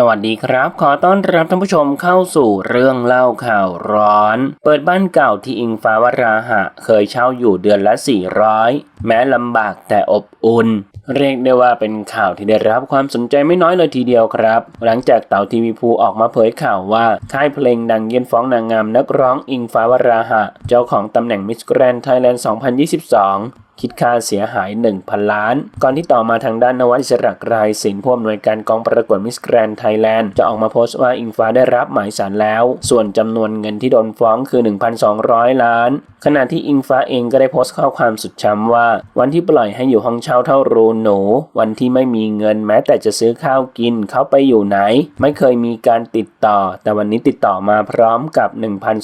สวัสดีครับ ขอต้อนรับท่านผู้ชมเข้าสู่เรื่องเล่าข่าวร้อน เปิดบ้านเก่าที่อิงฟ้าวราหะ เคยเช่าอยู่เดือนละ 400 แม้ลำบากแต่อบอุ่น เรียกได้ว่าเป็นข่าวที่ได้รับความสนใจไม่น้อยเลยทีเดียวครับ หลังจากเต่าทีวีภูออกมาเผยข่าวว่า ค่ายเพลงดังเย็นฟ้องนางงามนักร้องอิงฟ้าวราหะ เจ้าของตำแหน่งมิสแกรนด์ไทยแลนด์ 2022 คิดค่าเสียหาย 1,000 ล้าน ก่อนที่ต่อมาทางด้านนวัตอิสระกรายสินผู้อำนวยการกองประกวดมิสแกรนไทยแลนด์จะออกมาโพสต์ว่าอิงฟ้าได้รับหมายสารแล้ว ส่วนจำนวนเงินที่โดนฟ้องคือ 1,200 ล้าน ขณะที่อิงฟ้าเองก็ได้โพสต์ข้อความสุดช้ำว่า วันที่ปล่อยให้อยู่ห้องเช่าเท่ารูหนู วันที่ไม่มีเงินแม้แต่จะซื้อข้าวกินเขาไปอยู่ไหน ไม่เคยมีการติดต่อ แต่วันนี้ติดต่อมาพร้อมกับ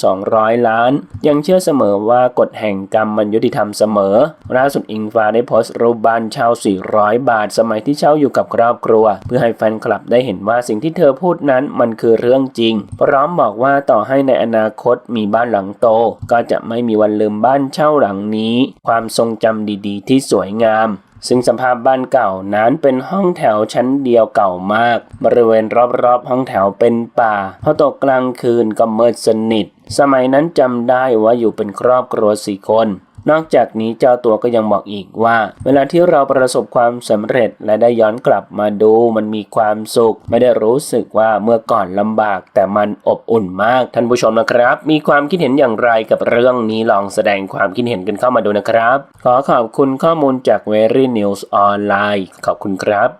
1,200 ล้าน ยังเชื่อเสมอว่ากฎแห่งกรรมมันยุติธรรมเสมอล่าสุดอิงฟ้าได้โพสต์รูปบ้านเช่า 400 บาท สมัยที่เช่าอยู่กับครอบครัว เพื่อให้แฟนคลับได้เห็นว่าสิ่งที่เธอพูดนั้นมันคือเรื่องจริง พร้อมบอกว่าต่อให้ในอนาคตมีบ้านหลังโต ก็จะไม่มีวันลืมบ้านเช่าหลังนี้ ความทรงจำดีๆ ที่สวยงามซึ่งสภาพบ้านเก่านั้นเป็นห้องแถวชั้นเดียวเก่ามาก บริเวณรอบๆ ห้องแถวเป็นป่าพอตกกลางคืนก็มืดสนิท สมัยนั้นจำได้ว่าอยู่เป็นครอบครัวสี่คน นอกจากนี้เจ้าตัวก็ยังบอกอีกว่า เวลาที่เราประสบความสำเร็จและได้ย้อนกลับมาดูมันมีความสุข ไม่ได้รู้สึกว่าเมื่อก่อนลำบาก แต่มันอบอุ่นมากท่านผู้ชมนะครับ มีความคิดเห็นอย่างไรกับเรื่องนี้ลองแสดงความคิดเห็นกันเข้ามาดูนะครับ ขอขอบคุณข้อมูลจาก Very News Online ขอบคุณครับ